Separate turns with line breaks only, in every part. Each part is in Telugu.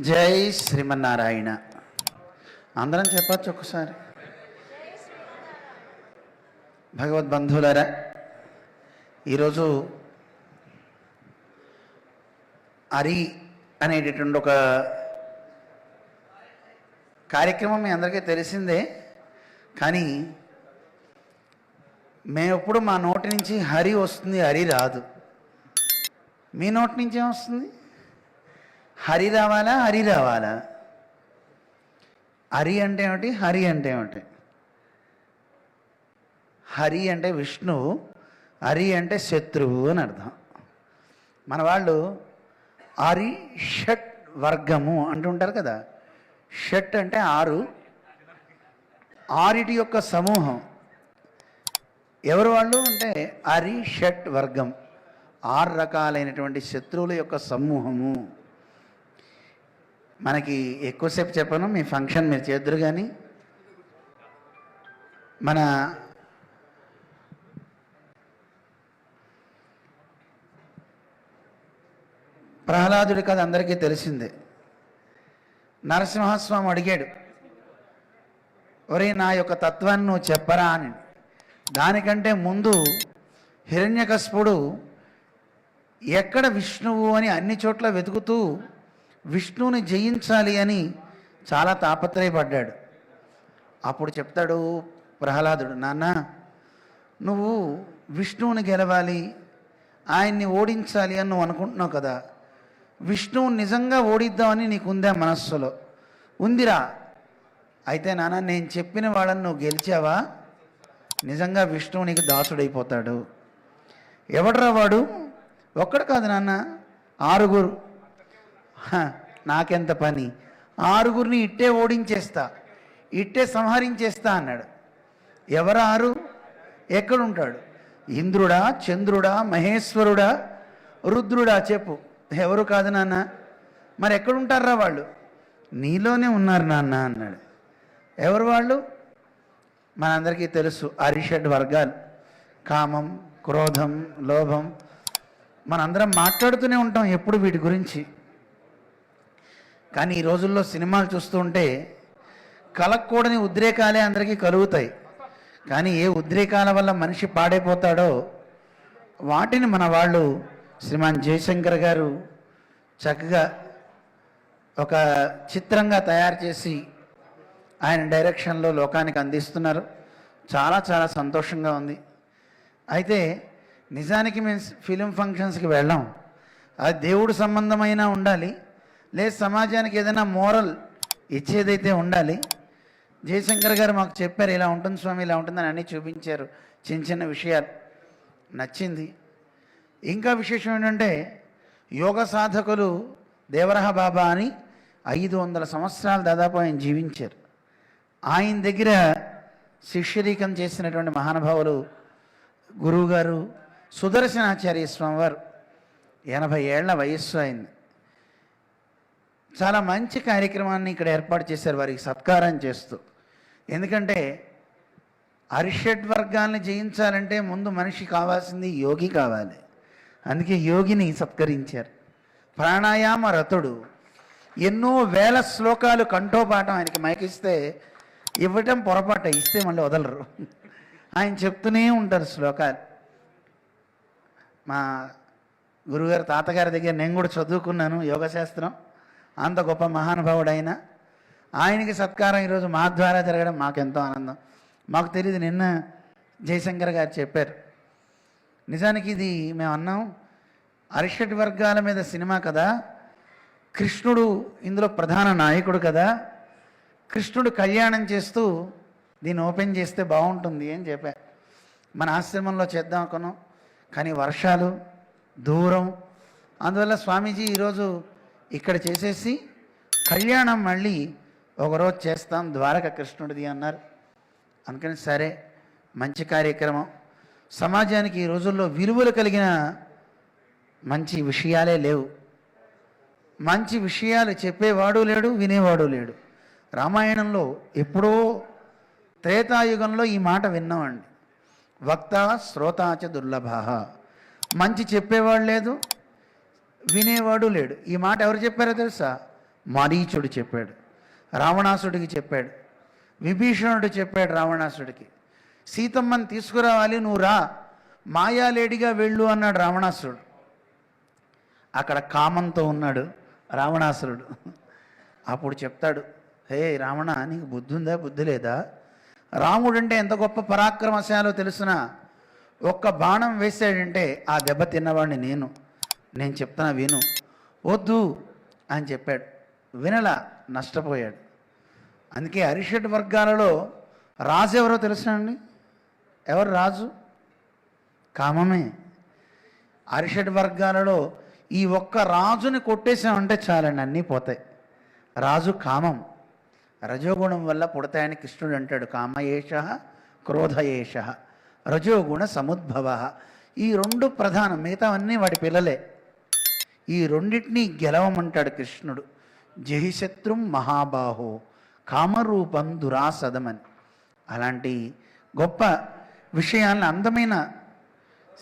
జై శ్రీమన్నారాయణ. అందరం చెప్పచ్చు ఒకసారి. భగవద్బంధువులారా ఈరోజు అరి అనేటటువంటి ఒక కార్యక్రమం మీ అందరికీ తెలిసిందే కానీ మేమెప్పుడు మా నోటి నుంచి హరి వస్తుంది హరి రాదు. మీ నోటి నుంచి ఏమొస్తుంది హరి రావాలా హరి రావాలా హరి అంటే ఏమిటి? హరి అంటే ఏమిటి? హరి అంటే విష్ణువు హరి అంటే శత్రువు అని అర్థం. మన వాళ్ళు హరి షట్ వర్గము అంటుంటారు కదా. షట్ అంటే ఆరు. ఆరిటి యొక్క సమూహం. ఎవరు వాళ్ళు అంటే హరి షట్ వర్గం. ఆరు రకాలైనటువంటి శత్రువుల యొక్క సమూహము. మనకి ఎక్కువసేపు చెప్పను మీ ఫంక్షన్ మీరు చేద్దరు కానీ మన ప్రహ్లాదుడి కథ అందరికీ తెలిసిందే. నరసింహస్వామి అడిగాడు ఒరే నా యొక్క తత్వాన్ని నువ్వు చెప్పరా అని. దానికంటే ముందు హిరణ్యకస్పుడు ఎక్కడ విష్ణువు అని అన్ని చోట్ల వెతుకుతూ విష్ణువుని జయించాలి అని చాలా తాపత్రయపడ్డాడు. అప్పుడు చెప్తాడు ప్రహ్లాదుడు నాన్న నువ్వు విష్ణువుని గెలవాలి ఆయన్ని ఓడించాలి అని నువ్వు అనుకుంటున్నావు కదా. విష్ణువు నిజంగా ఓడిద్దామని నీకు ఉందా మనస్సులో? ఉందిరా. అయితే నాన్న నేను చెప్పిన వాళ్ళని నువ్వు గెలిచావా? నిజంగా విష్ణువు నీకు దాసుడైపోతాడు. ఎవడరా వాడు? ఒక్కడు కాదు నాన్న ఆరుగురు. నాకెంత పని? ఆరుగురిని ఇట్టే ఓడించేస్తా ఇట్టే సంహరించేస్తా అన్నాడు. ఎవరు ఆరు ఎక్కడుంటాడు? ఇంద్రుడా చంద్రుడా మహేశ్వరుడా రుద్రుడా చెప్పు. ఎవరు కాదు నాన్న? మరి ఎక్కడుంటారా వాళ్ళు? నీలోనే ఉన్నారు నాన్న అన్నాడు. ఎవరు వాళ్ళు? మనందరికీ తెలుసు అరిషడ్ వర్గాలు. కామం క్రోధం లోభం. మనందరం మాట్లాడుతూనే ఉంటాం ఎప్పుడు వీటి గురించి. కానీ ఈ రోజుల్లో సినిమాలు చూస్తుంటే కలగకూడని ఉద్రేకాలే అందరికీ కలుగుతాయి. కానీ ఏ ఉద్రేకాల వల్ల మనిషి పాడైపోతాడో వాటిని మన వాళ్ళు శ్రీమాన్ జయశంకర్ గారు చక్కగా ఒక చిత్రంగా తయారు చేసి ఆయన డైరెక్షన్లో లోకానికి అందిస్తున్నారు. చాలా చాలా సంతోషంగా ఉంది. అయితే నిజానికి మేము ఫిలిం ఫంక్షన్స్కి వెళ్ళాం. అది దేవుడు సంబంధమైన ఉండాలి. లేదు సమాజానికి ఏదైనా మోరల్ ఇచ్చేదైతే ఉండాలి. జయశంకర్ గారు మాకు చెప్పారు ఇలా ఉంటుంది స్వామి ఇలా ఉంటుందని అన్నీ చూపించారు. చిన్న చిన్న విషయాలు నచ్చింది. ఇంకా విశేషం ఏంటంటే యోగ సాధకులు దేవరహ బాబా అని ఐదు వందల సంవత్సరాలు దాదాపు ఆయన జీవించారు. ఆయన దగ్గర శిష్యరీకం చేసినటువంటి మహానుభావులు గురువుగారు సుదర్శనాచార్య స్వామివారు. ఎనభై ఏళ్ళ వయస్సు అయింది చాలా మంచి కార్యక్రమాన్ని ఇక్కడ ఏర్పాటు చేశారు వారికి సత్కారం చేస్తూ. ఎందుకంటే అరిషడ్ వర్గాల్ని జయించాలంటే ముందు మనిషి కావాల్సింది యోగి కావాలి. అందుకే యోగిని సత్కరించారు. ప్రాణాయామ రథుడు ఎన్నో వేల శ్లోకాలు కంఠోపాఠం ఆయనకి మైకిస్తే ఇవ్వటం పొరపాటు ఇస్తే మళ్ళీ వదలరు. ఆయన చెప్తూనే ఉంటారు శ్లోకాలు. మా గురుగారు తాతగారి దగ్గర నేను కూడా చదువుకున్నాను యోగశాస్త్రం. అంత గొప్ప మహానుభావుడైన. ఆయనకి సత్కారం ఈరోజు మా ద్వారా జరగడం మాకెంతో ఆనందం. మాకు తెలియదు నిన్న జయశంకర్ గారు చెప్పారు. నిజానికి ఇది మేము అన్నాం అరిషటి వర్గాల మీద సినిమా కదా కృష్ణుడు ఇందులో ప్రధాన నాయకుడు కదా కృష్ణుడు కళ్యాణం చేస్తూ దీన్ని ఓపెన్ చేస్తే బాగుంటుంది అని చెప్పారు మన ఆశ్రమంలో చేద్దాం అనుకున్నాం కానీ వర్షాలు దూరం అందువల్ల స్వామీజీ ఈరోజు ఇక్కడ చేసేసి కళ్యాణం మళ్ళీ ఒకరోజు చేస్తాం ద్వారక కృష్ణుడిది అన్నారు. అందుకని సరే మంచి కార్యక్రమం. సమాజానికి ఈ రోజుల్లో విలువలు కలిగిన మంచి విషయాలే లేవు. మంచి విషయాలు చెప్పేవాడు లేడు వినేవాడు లేడు. రామాయణంలో ఎప్పుడో త్రేతాయుగంలో ఈ మాట విన్నామండి. వక్త శ్రోతాచ దుర్లభ. మంచి చెప్పేవాడు లేదు వినేవాడు లేడు. ఈ మాట ఎవరు చెప్పారో తెలుసా? మరీచుడు చెప్పాడు. రావణాసుడికి చెప్పాడు. విభీషణుడు చెప్పాడు రావణాసుడికి. సీతమ్మని తీసుకురావాలి నువ్వు రా. మాయాలేడిగా వెళ్ళు అన్నాడు రావణాసురుడు అక్కడ కామంతో ఉన్నాడు రావణాసురుడు. అప్పుడు చెప్తాడు హే రావణ నీకు బుద్ధి ఉందా బుద్ధి లేదా? రాముడు అంటే ఎంత గొప్ప పరాక్రమశాలో తెలుసునా? ఒక్క బాణం వేసాడంటే ఆ దెబ్బ తిన్నవాడిని నేను. నేను చెప్తున్నా విను. వద్దు అని చెప్పాడు. వినలా నష్టపోయాడు. అందుకే అరిషడ్ వర్గాలలో రాజు ఎవరో తెలుసా అండి? ఎవరు రాజు? కామమే. అరిషడ్ వర్గాలలో ఈ ఒక్క రాజుని కొట్టేసామంటే చాలండి అన్నీ పోతాయి. రాజు కామం. రజోగుణం వల్ల పుడతాయని కృష్ణుడు అంటాడు. కామయేష క్రోధయేష రజోగుణ సముద్భవ. ఈ రెండు ప్రధానం మిగతావన్నీ వాడి పిల్లలే. ఈ రెండింటినీ గెలవమంటాడు కృష్ణుడు. జహిశత్రుం మహాబాహో కామరూపం దురాసదమని. అలాంటి గొప్ప విషయాలను అందమైన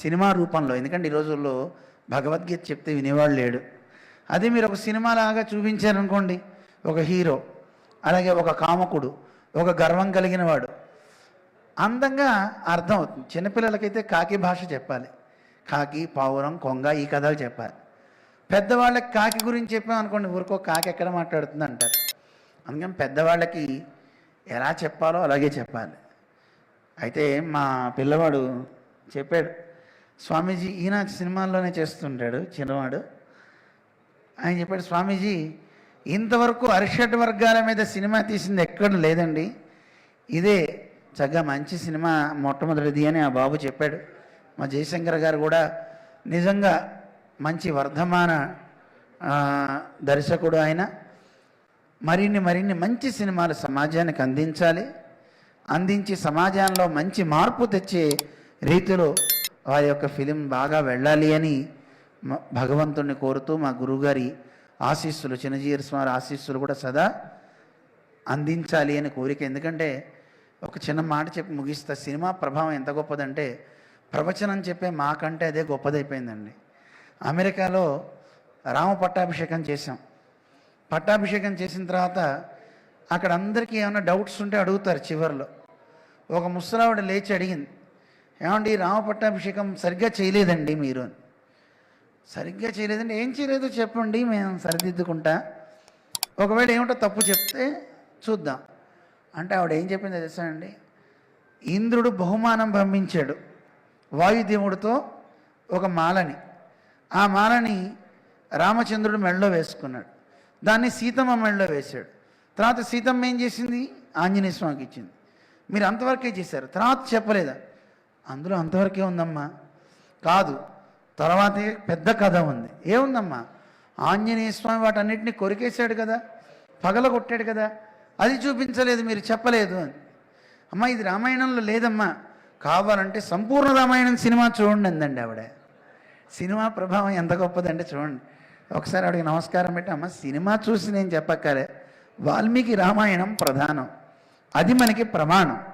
సినిమా రూపంలో ఎందుకంటే ఈ రోజుల్లో భగవద్గీత చెప్తే వినేవాడు లేడు. అదే మీరు ఒక సినిమా లాగా చూపించారనుకోండి ఒక హీరో అలాగే ఒక కామకుడు ఒక గర్వం కలిగిన వాడు. అందంగా అర్థం అవుతుంది చిన్నపిల్లలకైతే కాకి భాష చెప్పాలి. కాకి పావురం కొంగ ఈ కథలు చెప్పాలి. పెద్దవాళ్ళకి కాకి గురించి చెప్పామనుకోండి ఊరికో కాకి ఎక్కడ మాట్లాడుతుంది అంటారు అందుకని పెద్దవాళ్ళకి ఎలా చెప్పాలో అలాగే చెప్పాలి. అయితే మా పిల్లవాడు చెప్పాడు స్వామీజీ ఈయన సినిమాల్లోనే చేస్తుంటాడు చిన్నవాడు. ఆయన చెప్పాడు స్వామీజీ ఇంతవరకు అరిషడ్ వర్గాల మీద సినిమా తీసింది ఎక్కడ లేదండి. ఇదే చక్కగా మంచి సినిమా మొట్టమొదటిది అని ఆ బాబు చెప్పాడు. మా జయశంకర్ గారు కూడా నిజంగా మంచి వర్ధమాన దర్శకుడు ఆయన. మరిన్ని మరిన్ని మంచి సినిమాలు సమాజానికి అందించాలి. అందించి సమాజంలో మంచి మార్పు తెచ్చే రీతిలో వారి యొక్క ఫిలిం బాగా వెళ్ళాలి అని భగవంతుణ్ణి కోరుతూ మా గురువుగారి ఆశీస్సులు చిన్నజీర స్వామి ఆశీస్సులు కూడా సదా అందించాలి అని కోరిక. ఎందుకంటే ఒక చిన్న మాట చెప్పి ముగిస్తా సినిమా ప్రభావం ఎంత గొప్పదంటే ప్రవచనం చెప్పే మాకంటే అదే గొప్పదైపోయిందండి. అమెరికాలో రామ పట్టాభిషేకం చేశాం. పట్టాభిషేకం చేసిన తర్వాత అక్కడ అందరికీ ఏమైనా డౌట్స్ ఉంటే అడుగుతారు చివరిలో. ఒక ముసలావిడ లేచి అడిగింది ఏమండి రామ పట్టాభిషేకం సరిగ్గా చేయలేదండి మీరు? సరిగ్గా చేయలేదండి. ఏం చేయలేదో చెప్పండి మేము సరిదిద్దుకుంటా. ఒకవేళ ఏమిటో తప్పు చెప్తే చూద్దాం. అంటే ఆవిడ ఏం చెప్పిందో తెలుసా అండి? ఇంద్రుడు బహుమానం పంపించాడు వాయుదేవుడితో ఒక మాలని. ఆ మాలని రామచంద్రుడు మెడలో వేసుకున్నాడు. దాన్ని సీతమ్మ మెడలో వేశాడు. తర్వాత సీతమ్మ ఏం చేసింది? ఆంజనేయ స్వామికి ఇచ్చింది. మీరు అంతవరకే చేశారు. తర్వాత చెప్పలేదా? అందులో అంతవరకే ఉందమ్మా. కాదు తర్వాతే పెద్ద కథ ఉంది. ఏముందమ్మా? ఆంజనేయ స్వామి వాటన్నిటిని కొరికేశాడు కదా పగల కొట్టాడు కదా అది చూపించలేదు మీరు చెప్పలేదు అని. అమ్మా ఇది రామాయణంలో లేదమ్మా. కావాలంటే సంపూర్ణ రామాయణం సినిమా చూడండి అందండి ఆవిడ. సినిమా ప్రభావం ఎంత గొప్పదంటే చూడండి. ఒకసారి ఆవిడకి నమస్కారం పెట్టి అమ్మ సినిమా చూసి నేను చెప్పక్కలే వాల్మీకి రామాయణం ప్రధానం. అది మనకి ప్రమాణం.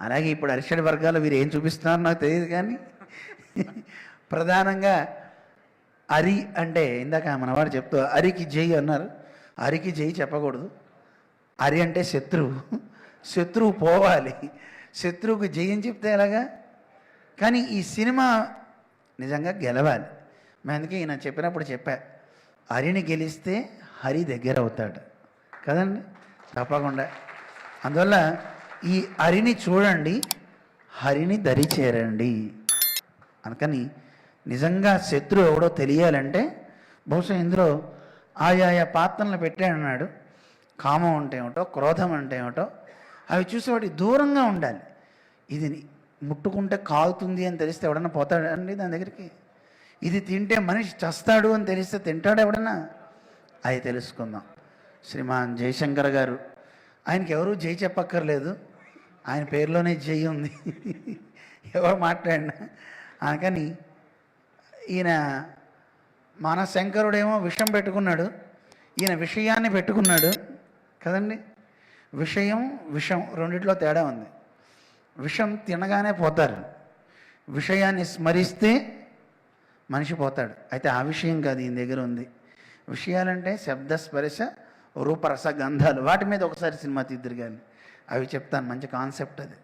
అలాగే ఇప్పుడు అరిషడ్ వర్గాలు వీరు ఏం చూపిస్తున్నారో నాకు తెలియదు కానీ ప్రధానంగా అరి అంటే ఇందాక మనవాడు చెప్తూ అరికి జై అన్నారు. అరికి జై చెప్పకూడదు. అరి అంటే శత్రువు. శత్రువు పోవాలి. శత్రువుకు జై అని చెప్తే ఎలాగా? కానీ ఈ సినిమా నిజంగా గెలవాలి. మేము అందుకే ఈయన చెప్పినప్పుడు చెప్పా హరిని గెలిస్తే హరి దగ్గర అవుతాడు. కదండి? తప్పకుండా. అందువల్ల ఈ హరిని చూడండి హరిని దరి చేరండి అందుకని నిజంగా శత్రువు ఎవడో తెలియాలంటే బహుశా ఇందులో ఆయా పాత్రలను పెట్టాడన్నాడు కామం అంటే ఏమిటో క్రోధం అంటే ఏమిటో అవి చూసేవాటి దూరంగా ఉండాలి. ఇది ముట్టుకుంటే కాలుతుంది అని తెలిస్తే ఎవడన్నా పోతాడండి దాని దగ్గరికి. ఇది తింటే మనిషి చస్తాడు అని తెలిస్తే తింటాడు ఎవడన్నా? అది తెలుసుకుందాం. శ్రీమాన్ జయశంకర్ గారు. ఆయనకి ఎవరు జై చెప్పక్కర్లేదు. ఆయన పేరులోనే జై ఉంది. ఎవరు మాట్లాడినా. అనకని ఈయన మన శంకరుడేమో విషం పెట్టుకున్నాడు. ఈయన విషయాన్ని పెట్టుకున్నాడు. కదండి? విషయం విషం రెండిట్లో తేడా ఉంది. విషం తినగానే పోతారు. విషయాన్ని స్మరిస్తే మనిషి పోతాడు. అయితే ఆ విషయం కాదు ఈయన దగ్గర ఉంది. విషయాలంటే శబ్ద స్పర్శ రూపరస గంధాలు. వాటి మీద ఒకసారి సినిమా తీద్దరు కానీ అవి చెప్తాను. మంచి కాన్సెప్ట్ అది.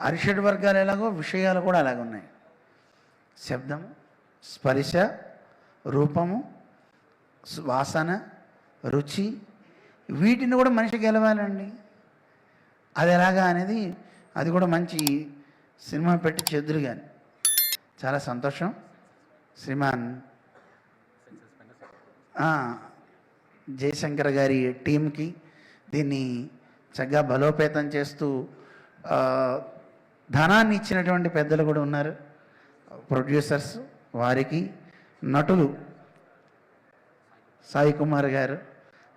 అరిషడ్ వర్గాలు ఎలాగో విషయాలు కూడా అలాగ ఉన్నాయి. శబ్దము స్పర్శ రూపము వాసన రుచి వీటిని కూడా మనిషి గెలవాలండి. అది ఎలాగా అనేది అది కూడా మంచి సినిమా పెట్టి చెదురు కానీ చాలా సంతోషం. శ్రీమాన్. జయశంకర్ గారి టీంకి దీన్ని చక్కగా బలోపేతం చేస్తూ ధనాన్ని ఇచ్చినటువంటి పెద్దలు కూడా ఉన్నారు. ప్రొడ్యూసర్స్ వారికి నటులు సాయి కుమార్ గారు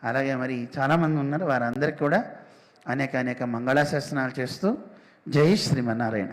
అలాగే మరి చాలామంది ఉన్నారు. వారందరికీ కూడా అనేక అనేక మంగళాశాసనాలు చేస్తూ జై శ్రీమన్నారాయణ.